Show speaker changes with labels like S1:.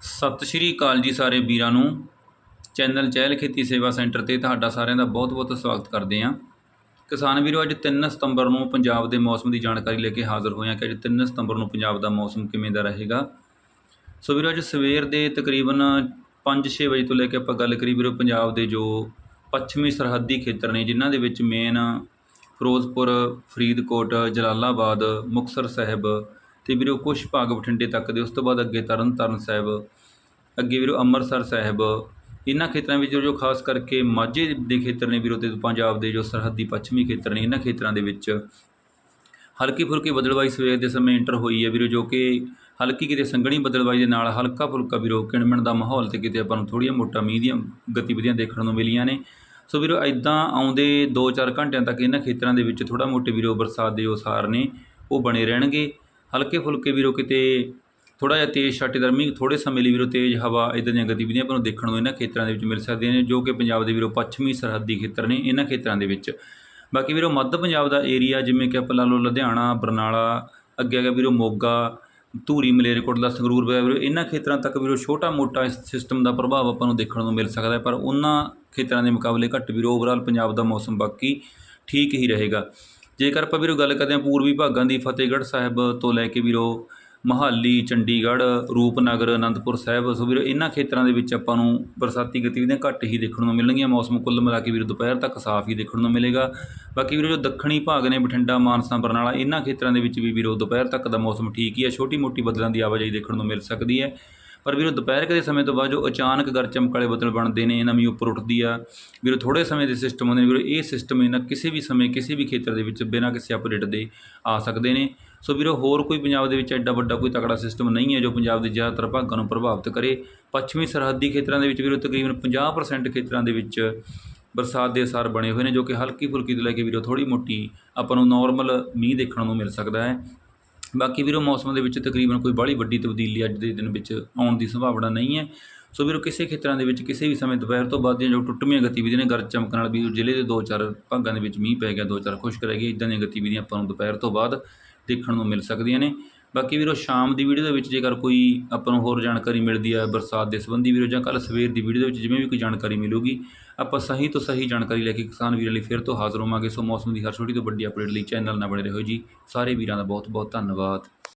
S1: ਸਤਿ ਸ਼੍ਰੀ ਅਕਾਲ ਜੀ ਸਾਰੇ ਵੀਰਾਂ ਨੂੰ। ਚੈਨਲ ਚਹਿਲ ਖੇਤੀ ਸੇਵਾ ਸੈਂਟਰ ਤੇ ਤੁਹਾਡਾ ਸਾਰਿਆਂ ਦਾ ਬਹੁਤ-ਬਹੁਤ ਸਵਾਗਤ ਕਰਦੇ ਹਾਂ। ਕਿਸਾਨ ਵੀਰੋ, ਅੱਜ 3 ਸਤੰਬਰ ਨੂੰ ਪੰਜਾਬ ਦੇ ਮੌਸਮ ਦੀ ਜਾਣਕਾਰੀ ਲੈ ਕੇ ਹਾਜ਼ਰ ਹੋਏ ਹਾਂ ਕਿ ਅੱਜ 3 ਸਤੰਬਰ ਨੂੰ ਪੰਜਾਬ ਦਾ ਮੌਸਮ ਕਿਵੇਂ ਦਾ ਰਹੇਗਾ। ਸੋ ਵੀਰੋ, ਅੱਜ ਸਵੇਰ ਦੇ ਤਕਰੀਬਨ 5-6 ਵਜੇ ਤੋਂ ਲੈ ਕੇ ਆਪਾਂ ਗੱਲ ਕਰੀ ਵੀਰੋ ਪੰਜਾਬ ਦੇ ਜੋ ਪੱਛਮੀ ਸਰਹੱਦੀ ਖੇਤਰ ਨੇ, ਜਿਨ੍ਹਾਂ ਦੇ ਵਿੱਚ ਮੇਨ ਫਿਰੋਜ਼ਪੁਰ, ਫਰੀਦਕੋਟ, ਜਲਾਲਾਬਾਦ, ਮੁਕਤਸਰ ਸਾਹਿਬ ਤੇ ਵੀਰੋ ਕੁਝ ਭਾਗ ਬਠਿੰਡੇ ਤੱਕ ਦੇ, ਉਸ ਤੋਂ ਬਾਅਦ ਅੱਗੇ ਤਰਨ ਤਾਰਨ ਸਾਹਿਬ, ਅੱਗੇ ਵੀਰੋ ਅੰਮ੍ਰਿਤਸਰ ਸਾਹਿਬ, ਇਹਨਾਂ ਖੇਤਰਾਂ ਵਿੱਚ ਜੋ ਖਾਸ ਕਰਕੇ ਮਾਝੇ ਦੇ ਖੇਤਰ ਨੇ ਵੀਰੋ ਤੇ ਪੰਜਾਬ ਦੇ ਜੋ ਸਰਹੱਦੀ ਪੱਛਮੀ ਖੇਤਰ ਨੇ, ਇਹਨਾਂ ਖੇਤਰਾਂ ਦੇ ਵਿੱਚ ਹਲਕੀ ਫੁਲਕੀ ਬਦਲਵਾਈ ਸਵੇਰ ਦੇ ਸਮੇਂ ਇੰਟਰ ਹੋਈ ਹੈ ਵੀਰੋ, ਜੋ ਕਿ ਹਲਕੀ ਕਿਤੇ ਸੰਘਣੀ ਬਦਲਵਾਈ ਦੇ ਨਾਲ ਹਲਕਾ ਫੁਲਕਾ ਵੀਰੋ ਕਿਣਮਣ ਦਾ ਮਾਹੌਲ ਤੇ ਕਿਤੇ ਆਪਾਂ ਨੂੰ ਥੋੜ੍ਹੀਆਂ ਮੋਟਾ ਮੀਂਹ ਦੀਆਂ ਗਤੀਵਿਧੀਆਂ ਦੇਖਣ ਨੂੰ ਮਿਲੀਆਂ ਨੇ। ਸੋ ਵੀਰੋ ਇਦਾਂ ਆਉਂਦੇ 2-4 ਘੰਟਿਆਂ ਤੱਕ ਇਹਨਾਂ ਖੇਤਰਾਂ ਦੇ ਵਿੱਚ ਥੋੜਾ ਮੋਟੇ ਵੀਰੋ ਬਰਸਾਤ ਦੇ ਉਸਾਰ ਨੇ, ਉਹ ਬਣੇ ਰਹਿਣਗੇ। ਹਲਕੇ ਫੁਲਕੇ ਵੀਰੋ ਕਿਤੇ ਥੋੜਾ ਜਿਹਾ ਤੇਜ਼ ਛਾਟੇਦਾਰ ਮੀਂਹ ਥੋੜੇ ਸਮੇਂ ਲਈ ਵੀਰੋ ਤੇਜ਼ ਹਵਾ ਇਦਾਂ ਦੀਆਂ ਗਤੀਵਿਧੀਆਂ ਆਪਾਂ ਨੂੰ ਦੇਖਣ ਨੂੰ ਇਹਨਾਂ ਖੇਤਰਾਂ ਦੇ ਵਿੱਚ ਮਿਲ ਸਕਦੀਆਂ ਨੇ, ਜੋ ਕਿ ਪੰਜਾਬ ਦੇ ਵੀਰੋ ਪੱਛਮੀ ਸਰਹੱਦੀ ਖੇਤਰ ਨੇ ਇਹਨਾਂ ਖੇਤਰਾਂ ਦੇ ਵਿੱਚ। ਬਾਕੀ ਵੀਰੋ ਮੱਧ ਪੰਜਾਬ ਦਾ ਏਰੀਆ ਜਿਵੇਂ ਕਿ ਆਪਾਂ ਲਾ ਲਓ ਲੁਧਿਆਣਾ, ਬਰਨਾਲਾ ਅੱਗੇ ਆ ਗਿਆ ਵੀਰੋ ਮੋਗਾ, ਧੂਰੀ, ਮਲੇਰਕੋਟਲਾ, ਸੰਗਰੂਰ ਵਗੈਰਾ ਵੀਰੋ ਇਹਨਾਂ ਖੇਤਰਾਂ ਤੱਕ ਵੀਰੋ ਛੋਟਾ ਮੋਟਾ ਇਸ ਸਿਸਟਮ ਦਾ ਪ੍ਰਭਾਵ ਆਪਾਂ ਨੂੰ ਦੇਖਣ ਨੂੰ ਮਿਲ ਸਕਦਾ ਹੈ, ਪਰ ਉਹਨਾਂ ਖੇਤਰਾਂ ਦੇ ਮੁਕਾਬਲੇ ਘੱਟ ਵੀਰੋ ਓਵਰਆਲ ਪੰਜਾਬ ਦਾ ਮੌਸਮ ਬਾਕੀ ਠੀਕ ਹੀ ਰਹੇਗਾ। ਜੇਕਰ ਆਪਾਂ ਵੀਰੋ ਗੱਲ ਕਰਦੇ ਹਾਂ ਪੂਰਬੀ ਭਾਗਾਂ ਦੀ, ਫਤਿਹਗੜ੍ਹ ਸਾਹਿਬ ਤੋਂ ਲੈ ਕੇ ਵੀਰੋ ਮਹਾਲੀ, ਚੰਡੀਗੜ੍ਹ, ਰੂਪਨਗਰ, ਅਨੰਦਪੁਰ ਸਾਹਿਬ, ਸੋ ਵੀਰੋ ਇਹਨਾਂ ਖੇਤਰਾਂ ਦੇ ਵਿੱਚ ਆਪਾਂ ਨੂੰ ਬਰਸਾਤੀ ਗਤੀਵਿਧੀਆਂ ਘੱਟ ਹੀ ਦੇਖਣ ਨੂੰ ਮਿਲਣਗੀਆਂ, ਮੌਸਮ ਕੁੱਲ ਮਿਲਾ ਕੇ ਵੀਰੋ ਦੁਪਹਿਰ ਤੱਕ ਸਾਫ਼ ਹੀ ਦੇਖਣ ਨੂੰ ਮਿਲੇਗਾ। ਬਾਕੀ ਵੀਰੋ ਜੋ ਦੱਖਣੀ ਭਾਗ ਨੇ, ਬਠਿੰਡਾ, ਮਾਨਸਾ, ਬਰਨਾਲਾ, ਇਹਨਾਂ ਖੇਤਰਾਂ ਦੇ ਵਿੱਚ ਵੀ ਵੀਰੋ ਦੁਪਹਿਰ ਤੱਕ ਦਾ ਮੌਸਮ ਠੀਕ ਹੀ ਹੈ ਛੋਟੀ ਮੋਟੀ ਬਦਲਾਂ ਦੀ ਆਵਾਜਾਈ ਦੇਖਣ ਨੂੰ ਮਿਲ ਸਕਦੀ ਹੈ। ਪਰ ਵੀਰੋ ਦੁਪਹਿਰ ਦੇ ਸਮੇਂ ਤੋਂ ਬਾਅਦ ਜੋ ਅਚਾਨਕ ਗਰ ਚਮਕਾਲੇ ਬੱਦਲ ਬਣਦੇ ਨੇ ਨਮੀ ਉੱਪਰ ਉੱਠਦੀ ਆ। ਵੀਰੋ ਥੋੜੇ ਸਮੇਂ ਦੇ ਸਿਸਟਮ ਹੁੰਦੇ ਨੇ, ਵੀਰੋ ਇਹ ਸਿਸਟਮ ਇਹਨਾਂ ਕਿਸੇ ਵੀ ਸਮੇਂ ਕਿਸੇ ਵੀ ਖੇਤਰ ਦੇ ਵਿੱਚ ਬਿਨਾਂ ਕਿਸੇ ਅਪਡੇਟ ਦੇ ਆ ਸਕਦੇ ਨੇ। ਸੋ ਵੀਰੋ ਹੋਰ ਕੋਈ ਪੰਜਾਬ ਦੇ ਵਿੱਚ ਐਡਾ ਵੱਡਾ ਕੋਈ ਤਕੜਾ ਸਿਸਟਮ ਨਹੀਂ ਹੈ ਜੋ ਪੰਜਾਬ ਦੇ ਜ਼ਿਆਦਾਤਰ ਭਾਗਾਂ ਨੂੰ ਪ੍ਰਭਾਵਿਤ ਕਰੇ। ਪੱਛਮੀ ਸਰਹੱਦੀ ਖੇਤਰਾਂ ਦੇ ਵਿੱਚ ਵੀਰੋ ਤਕਰੀਬਨ 50% ਖੇਤਰਾਂ ਦੇ ਵਿੱਚ ਬਰਸਾਤ ਦੇ ਅਸਰ ਬਣੇ ਹੋਏ ਨੇ, ਜੋ ਕਿ ਹਲਕੀ ਫੁਲਕੀ ਤੋਂ ਲੈ ਕੇ ਵੀਰੋ ਥੋੜੀ ਮੋਟੀ ਆਪਾਂ ਨੂੰ ਨਾਰਮਲ ਮੀਂਹ ਦੇਖਣ ਨੂੰ ਮਿਲ ਸਕਦਾ ਹੈ। ਬਾਕੀ ਵੀਰੋ ਮੌਸਮ ਦੇ ਵਿੱਚ ਤਕਰੀਬਨ ਕੋਈ ਬਾਹਲੀ ਵੱਡੀ ਤਬਦੀਲੀ ਅੱਜ ਦੇ ਦਿਨ ਵਿੱਚ ਆਉਣ ਦੀ ਸੰਭਾਵਨਾ ਨਹੀਂ ਹੈ। ਸੋ ਵੀਰੋ ਕਿਸੇ ਖੇਤਰਾਂ ਦੇ ਵਿੱਚ ਕਿਸੇ ਵੀ ਸਮੇਂ ਦੁਪਹਿਰ ਤੋਂ ਬਾਅਦ ਦੀਆਂ ਜੋ ਟੁੱਟਵੀਆਂ ਗਤੀਵਿਧੀਆਂ ਨੇ, ਗਰਜ ਚਮਕਣ ਨਾਲ ਵੀ ਜ਼ਿਲ੍ਹੇ ਦੇ ਦੋ ਚਾਰ ਭਾਗਾਂ ਦੇ ਵਿੱਚ ਮੀਂਹ ਪੈ ਗਿਆ ਦੋ ਚਾਰ ਖੁਸ਼ਕ ਰਹਿ ਗਈ ਇਦਾਂ ਦੀਆਂ ਗਤੀਵਿਧੀਆਂ ਆਪਾਂ ਨੂੰ ਦੁਪਹਿਰ ਤੋਂ ਬਾਅਦ ਦੇਖਣ ਨੂੰ ਮਿਲ ਸਕਦੀਆਂ ਨੇ। ਬਾਕੀ ਵੀਰੋ, ਸ਼ਾਮ ਦੀ ਵੀਡੀਓ ਦੇ ਵਿੱਚ ਜੇਕਰ ਕੋਈ ਆਪਾਂ ਨੂੰ ਹੋਰ ਜਾਣਕਾਰੀ ਮਿਲਦੀ ਹੈ ਬਰਸਾਤ ਦੇ ਸੰਬੰਧੀ ਵੀਰੋ, ਜਾਂ ਕੱਲ ਸਵੇਰ ਦੀ ਵੀਡੀਓ ਦੇ ਵਿੱਚ ਜਿਵੇਂ ਵੀ ਕੋਈ ਜਾਣਕਾਰੀ ਮਿਲੂਗੀ, ਆਪਾਂ ਸਹੀ ਤੋਂ ਸਹੀ ਜਾਣਕਾਰੀ ਲੈ ਕੇ ਕਿਸਾਨ ਵੀਰਾਂ ਲਈ ਫਿਰ ਤੋਂ ਹਾਜ਼ਰ ਹੋਵਾਂਗੇ। ਸੋ ਮੌਸਮ ਦੀ ਹਰ ਛੋਟੀ ਤੋਂ ਵੱਡੀ ਅਪਡੇਟ ਲਈ ਚੈਨਲ ਨਾਲ ਬਣੇ ਰਹੋ ਜੀ। ਸਾਰੇ ਵੀਰਾਂ ਦਾ ਬਹੁਤ ਬਹੁਤ ਧੰਨਵਾਦ।